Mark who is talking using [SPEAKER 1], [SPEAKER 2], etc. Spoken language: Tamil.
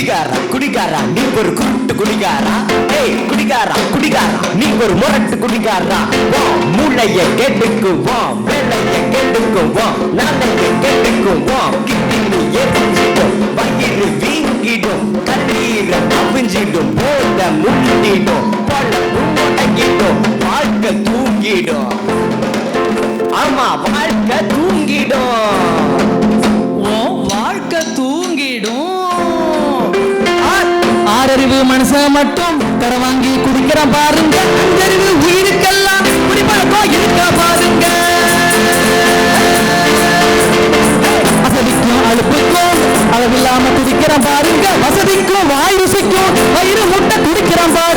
[SPEAKER 1] குடிகாரா குடிகாரா நீ ஒரு குருட்டு குடிகாரா? ஏய் குடிகாரா குடிகாரா நீ ஒரு முரட்டு குடிகாரா? வா மூளைய கேட்டுக்கு வா வேலைய கேட்டுக்கு வா நாளைய கேட்டுக்கு வா கிட்டினு எரிஞ்சிடும் வயிறு வீங்கிடும் கண்ணீர அவிஞ்சிடும் போத முட்டிடும் பழப்பு முடங்கிடும் வாழ்க்கை தூங்கிடும். ஆமா வாழ்க்கை
[SPEAKER 2] ஆறறிவு மனசை மட்டும் தர வாங்கி குடிக்கிற பாருங்க. அஞ்சறிவு உயிருக்கெல்லாம் குடிப்பழக்கம் இருக்க பாருங்க. வசதிக்கும் அழுப்புக்கும் அளவில்லாம குடிக்கிற பாருங்க. வசதிக்கும் வாய் ருசிக்கும் வயிறு முட்டை குடிக்கிற பாருங்க.